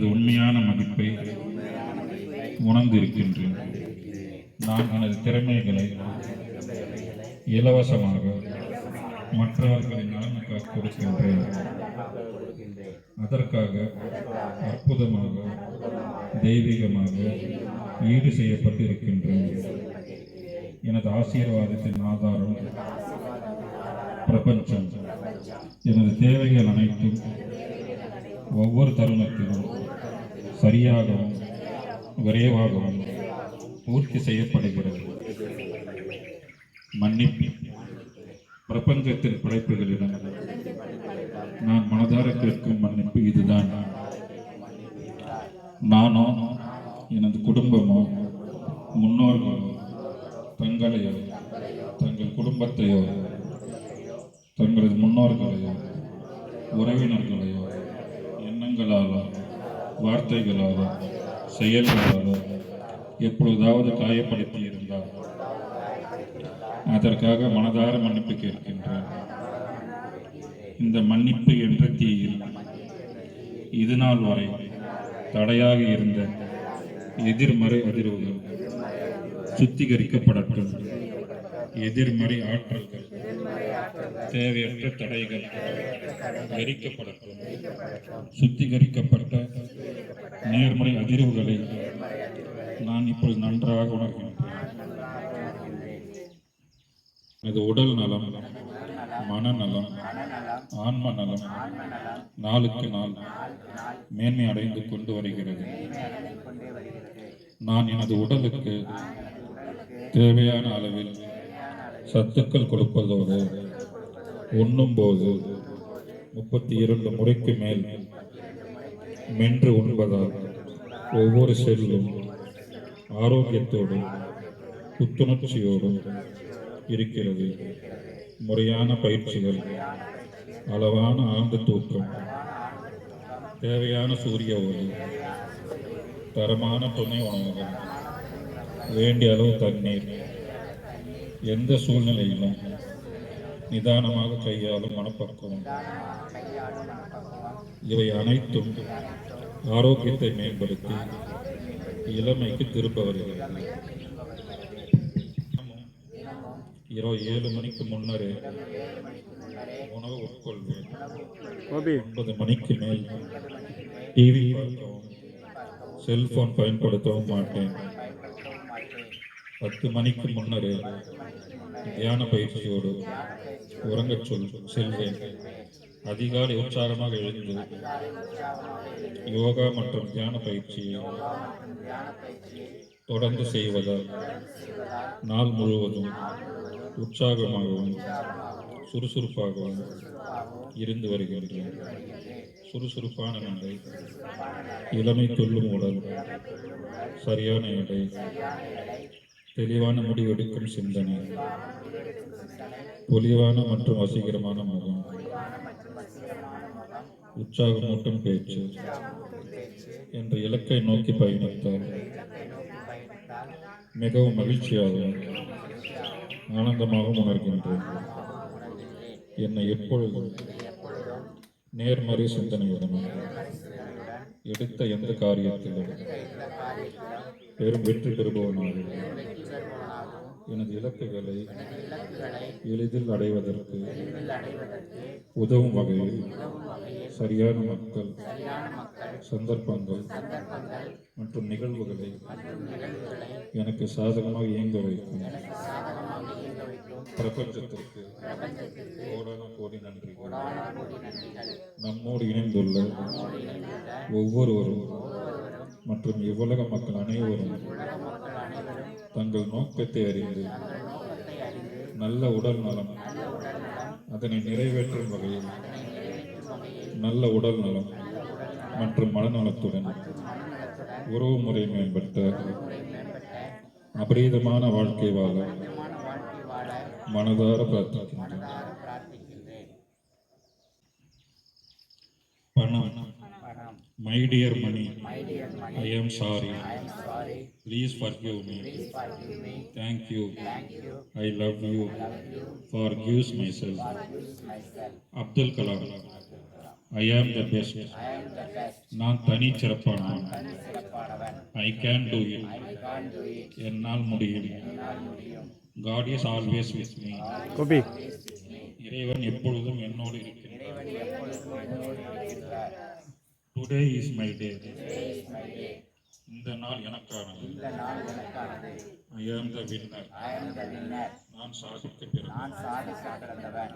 எனது உண்மையான மதிப்பை உணர்ந்திருக்கின்றேன். நான் எனது திறமைகளை இலவசமாக மற்றவர்களின் நலனுக்காக கொடுக்கின்றேன். அதற்காக அற்புதமாக தெய்வீகமாக ஈடு செய்யப்பட்டு இருக்கின்றேன் எனது ஆசீர்வாதத்தின் ஆதாரம் பிரபஞ்சம். எனது தேவைகள் அனைத்தும் ஒவ்வொரு தருணத்திலும் சரியாகவும் விரைவாகவும் பூர்த்தி செய்யப்படுகிறது. மன்னிப்பு. பிரபஞ்சத்தின் படைப்புகளிடம் நான் மனதார கேட்கும் மன்னிப்பு இதுதான். நானோ எனது குடும்பமோ முன்னோர்களோ தங்களையோ தங்கள் குடும்பத்தையோ தங்களது முன்னோர்களையோ உறவினர்களையோ வார்த்தைகளாலோ செயல்களாலோ எப்பொழுதாவது காயப்படுத்தி இருந்தால் அதற்காக மனதார மன்னிப்பு கேட்கின்றான் இந்த மன்னிப்பு என்ற தீயில் இது நாள் வரை தடையாக இருந்த எதிர்மறை அதிர்வுகள் சுத்திகரிக்கப்படட்டும். எதிர்மறை ஆற்றல்கள் தேவையற்ற தடைகள் எரிக்கப்படட்டும் சுத்திகரிக்கப்பட்ட நேர்மறை அதிர்வுகளை நான் இப்பொழுது நன்றாக உணர்கின்றேன். எனது உடல் நலம் மனநலம் ஆன்ம நலம் நாளுக்கு நாள் மேன்மை அடைந்து கொண்டு வருகிறது. நான் எனது உடலுக்கு தேவையான அளவில் சத்துக்கள் கொடுப்பதோடு உண்ணும்போது முப்பத்தி இரண்டு முறைக்கு மேல் மென்று உண்பதால் ஒவ்வொரு செல்லும் ஆரோக்கியத்தோடும் புத்துணர்ச்சியோடும் இருக்கிறது. முறையான பயிற்சிகள் அளவான ஆழ்ந்த தூக்கம் தேவையான சூரிய ஒளி தரமான துணை உணவுகள் வேண்டிய அளவு தண்ணீர் எந்த சூழ்நிலையிலும் நிதானமாக கையாளும் மனப்பக்குவம். இவை அனைத்தும் ஆரோக்கியத்தை மேம்படுத்தி இளமைக்கு திரும்ப வருகிறது. இரவு ஏழு மணிக்கு முன்னரே உணவு உட்கொள்வேன். ஒன்பது மணிக்கு மேல் டிவி பார்க்கவும் செல்போன் பயன்படுத்தவும் மாட்டேன். பத்து மணிக்கு முன்னரே தியான பயிற்சியோடு உறங்கச் சொல் செல்வேன். அதிகாலை உற்சாகமாக எழுந்து யோகா மற்றும் தியான பயிற்சியை தொடர்ந்து செய்வதால் நாள் முழுவதும் உற்சாகமாகவும் சுறுசுறுப்பாகவும் இருந்து வருகின்றேன். சுறுசுறுப்பான நடை இளமை தொல்லும் உடல் சரியான எடை தெளிவான முடிவெடுக்கும் சிந்தனை. பொலிவான மற்றும் வசீகரமான முகம். உற்சாகமூட்டும் பேச்சு. என்ற இலக்கை நோக்கி பயணித்தால் மிகவும் மகிழ்ச்சியாகவும் ஆனந்தமாகவும் உணர்கின்றேன். என்னை எப்பொழுதும் நேர்மறை சிந்தனையுடன் எடுத்த எந்த காரியத்திலும் பெரும் வெற்றி பெறுபவனாக எனது இலக்குகளை எளிதில் அடைவதற்கு உதவும் வகையில் சரியான மக்கள் சந்தர்ப்பங்கள் மற்றும் நிகழ்வுகளை எனக்கு சாதகமாக இயங்க வைக்கும் பிரபஞ்சத்திற்கு கோடான கோடி நன்றிகள். நம்மோடு இணைந்துள்ள ஒவ்வொருவரும் மற்றும் இவ்வுலக மக்கள் அனைவரும் தங்கள் நோக்கத்தை அறிந்து நல்ல உடல் நலம் அதனை நிறைவேற்றும் வகையில் நல்ல உடல் நலம் மற்றும் மனநலத்துடன் உறவு முறை மேம்பட்ட அபரீதமான வாழ்க்கை வாழ மனதார பிரார்த்திக்கின்றேன். பணம் My dear money, My dear money I, am sorry. I am sorry. Please forgive me. Please forgive me. Thank, you. Thank you. I love you. I love you. Forgive myself. Forgive myself. Abdul Kalam. I am the best. I am the best. நான் தனிச்சிறப்பானவன் I can do I it can't do it. என்னால் முடியும் God is always with me Gopi இறைவன் எப்பொழுதும் என்னோடு இருக்கிறார் இறைவன் எப்பொழுதும் என்னோடு இருக்கிறார் டுடே இஸ் மை டே இந்த நாள் எனக்கானது. ஐ ஆம் த வின்னர் நான் சாதிக்க பிறந்தவன்.